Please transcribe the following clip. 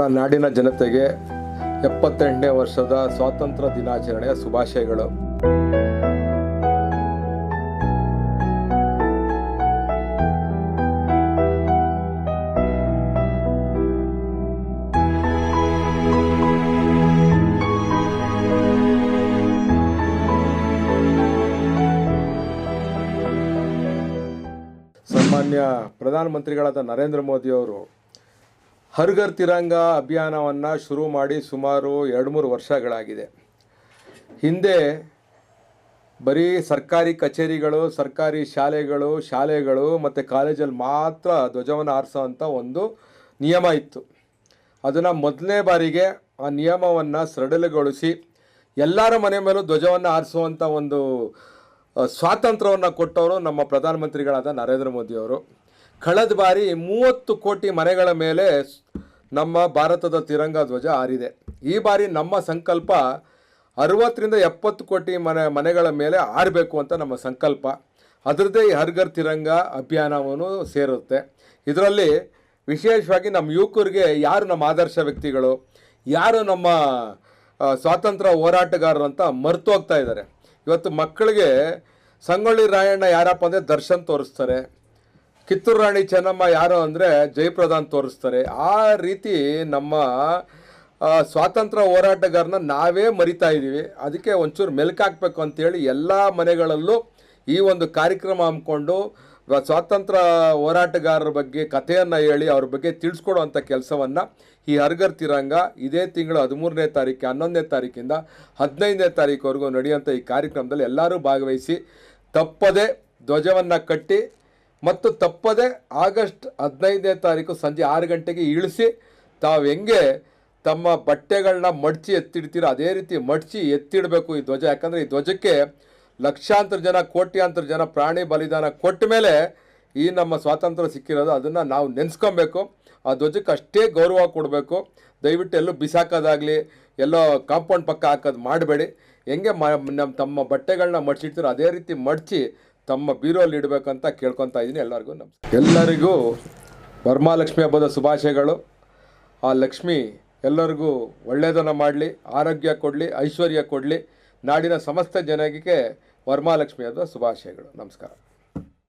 ಎಲ್ಲ ನಾಡಿನ ಜನತೆಗೆ ಎಪ್ಪತ್ತೆಂಟನೇ ವರ್ಷದ ಸ್ವಾತಂತ್ರ್ಯ ದಿನಾಚರಣೆಯ ಶುಭಾಶಯಗಳು. ಸನ್ಮಾನ್ಯ ಪ್ರಧಾನಮಂತ್ರಿಗಳಾದ ನರೇಂದ್ರ ಮೋದಿಯವರು ಹರ್ಘರ್ ತಿರಂಗ ಅಭಿಯಾನವನ್ನು ಶುರು ಮಾಡಿ ಸುಮಾರು ಎರಡು ಮೂರು ವರ್ಷಗಳಾಗಿದೆ. ಹಿಂದೆ ಬರೀ ಸರ್ಕಾರಿ ಕಚೇರಿಗಳು, ಸರ್ಕಾರಿ ಶಾಲೆಗಳು ಶಾಲೆಗಳು ಮತ್ತು ಕಾಲೇಜಲ್ಲಿ ಮಾತ್ರ ಧ್ವಜವನ್ನು ಹಾರಿಸೋವಂಥ ಒಂದು ನಿಯಮ ಇತ್ತು. ಅದನ್ನು ಮೊದಲನೇ ಬಾರಿಗೆ ಆ ನಿಯಮವನ್ನು ಸಡಿಲಗೊಳಿಸಿ ಎಲ್ಲರ ಮನೆ ಮೇಲೂ ಧ್ವಜವನ್ನು ಆರಿಸುವಂಥ ಒಂದು ಸ್ವಾತಂತ್ರ್ಯವನ್ನು ಕೊಟ್ಟವರು ನಮ್ಮ ಪ್ರಧಾನಮಂತ್ರಿಗಳಾದ ನರೇಂದ್ರ ಮೋದಿಯವರು. ಕಳೆದ ಬಾರಿ ಮೂವತ್ತು ಕೋಟಿ ಮನೆಗಳ ಮೇಲೆ ನಮ್ಮ ಭಾರತದ ತಿರಂಗ ಧ್ವಜ ಆರಿದೆ. ಈ ಬಾರಿ ನಮ್ಮ ಸಂಕಲ್ಪ ಅರವತ್ತರಿಂದ ಎಪ್ಪತ್ತು ಕೋಟಿ ಮನೆ, ಮನೆಗಳ ಮೇಲೆ ಆರಬೇಕು ಅಂತ ನಮ್ಮ ಸಂಕಲ್ಪ. ಅದರದ್ದೇ ಈ ಹರ್ಗರ್ ತಿರಂಗ ಅಭಿಯಾನವನ್ನು ಸೇರುತ್ತೆ. ಇದರಲ್ಲಿ ವಿಶೇಷವಾಗಿ ನಮ್ಮ ಯುವಕರಿಗೆ ಯಾರು ನಮ್ಮ ಆದರ್ಶ ವ್ಯಕ್ತಿಗಳು, ಯಾರು ನಮ್ಮ ಸ್ವಾತಂತ್ರ್ಯ ಹೋರಾಟಗಾರರು ಅಂತ ಮರ್ತು ಹೋಗ್ತಾ ಇದ್ದಾರೆ. ಇವತ್ತು ಮಕ್ಕಳಿಗೆ ಸಂಗೊಳ್ಳಿ ರಾಯಣ್ಣ ಯಾರಪ್ಪ ಅಂದರೆ ದರ್ಶನ್ ತೋರಿಸ್ತಾರೆ. ಕಿತ್ತೂರು ರಾಣಿ ಚೆನ್ನಮ್ಮ ಯಾರು ಅಂದರೆ ಜಯಪ್ರದಾನ್ ತೋರಿಸ್ತಾರೆ. ಆ ರೀತಿ ನಮ್ಮ ಸ್ವಾತಂತ್ರ್ಯ ಹೋರಾಟಗಾರನ ನಾವೇ ಮರಿತಾ ಇದ್ದೀವಿ ಅದಕ್ಕೆ ಒಂಚೂರು ಮೆಲ್ಕಾಕ್ಬೇಕು ಅಂತೇಳಿ ಎಲ್ಲ ಮನೆಗಳಲ್ಲೂ ಈ ಒಂದು ಕಾರ್ಯಕ್ರಮ ಹಮ್ಮಿಕೊಂಡು, ಸ್ವಾತಂತ್ರ್ಯ ಹೋರಾಟಗಾರರ ಬಗ್ಗೆ ಕಥೆಯನ್ನು ಹೇಳಿ ಅವ್ರ ಬಗ್ಗೆ ತಿಳಿಸ್ಕೊಡುವಂಥ ಕೆಲಸವನ್ನು ಈ ಹರ್ಗರ್ ತಿರಂಗ ಇದೇ ತಿಂಗಳು ಹದಿಮೂರನೇ ತಾರೀಕು, ಹನ್ನೊಂದನೇ ತಾರೀಕಿಂದ ಹದಿನೈದನೇ ತಾರೀಕುವರೆಗೂ ನಡೆಯುವಂಥ ಈ ಕಾರ್ಯಕ್ರಮದಲ್ಲಿ ಎಲ್ಲರೂ ಭಾಗವಹಿಸಿ ತಪ್ಪದೆ ಧ್ವಜವನ್ನು ಕಟ್ಟಿ ಮತ್ತು ತಪ್ಪದೆ ಆಗಸ್ಟ್ ಹದಿನೈದನೇ ತಾರೀಕು ಸಂಜೆ ಆರು ಗಂಟೆಗೆ ಇಳಿಸಿ ತಾವು ಹೆಂಗೆ ತಮ್ಮ ಬಟ್ಟೆಗಳನ್ನ ಮಡಚಿ ಎತ್ತಿಡ್ತೀರೋ ಅದೇ ರೀತಿ ಮಡಚಿ ಎತ್ತಿಡಬೇಕು ಈ ಧ್ವಜ. ಯಾಕಂದರೆ ಈ ಧ್ವಜಕ್ಕೆ ಲಕ್ಷಾಂತರ ಜನ, ಕೋಟ್ಯಾಂತರ ಜನ ಪ್ರಾಣಿ ಬಲಿದಾನ ಕೊಟ್ಟ ಮೇಲೆ ಈ ನಮ್ಮ ಸ್ವಾತಂತ್ರ್ಯ ಸಿಕ್ಕಿರೋದು. ಅದನ್ನು ನಾವು ನೆನೆಸ್ಕೊಬೇಕು. ಆ ಧ್ವಜಕ್ಕೆ ಅಷ್ಟೇ ಗೌರವ ಕೊಡಬೇಕು. ದಯವಿಟ್ಟು ಎಲ್ಲೂ ಬಿಸಾಕೋದಾಗಲಿ, ಎಲ್ಲೋ ಕಾಂಪೌಂಡ್ ಪಕ್ಕ ಹಾಕೋದು ಮಾಡಬೇಡಿ. ಹೆಂಗೆ ಮ ನಮ್ಮ ತಮ್ಮ ಬಟ್ಟೆಗಳನ್ನ ಮಡ್ಚಿಡ್ತೀರೋ ಅದೇ ರೀತಿ ಮಡಚಿ ತಮ್ಮ ಬೀರೋಲ್ಲಿ ಇಡಬೇಕಂತ ಕೇಳ್ಕೊತಾ ಇದ್ದೀನಿ ಎಲ್ಲರಿಗೂ ನಮಸ್ಕಾರ. ಎಲ್ಲರಿಗೂ ವರಮಹಾಲಕ್ಷ್ಮಿ ಹಬ್ಬದ ಶುಭಾಶಯಗಳು. ಆ ಲಕ್ಷ್ಮಿ ಎಲ್ಲರಿಗೂ ಒಳ್ಳೆಯದನ್ನು ಮಾಡಲಿ, ಆರೋಗ್ಯ ಕೊಡಲಿ, ಐಶ್ವರ್ಯ ಕೊಡಲಿ. ನಾಡಿನ ಸಮಸ್ತ ಜನರಿಗೆ ವರಮಹಾಲಕ್ಷ್ಮಿ ಹಬ್ಬದ ಶುಭಾಶಯಗಳು. ನಮಸ್ಕಾರ.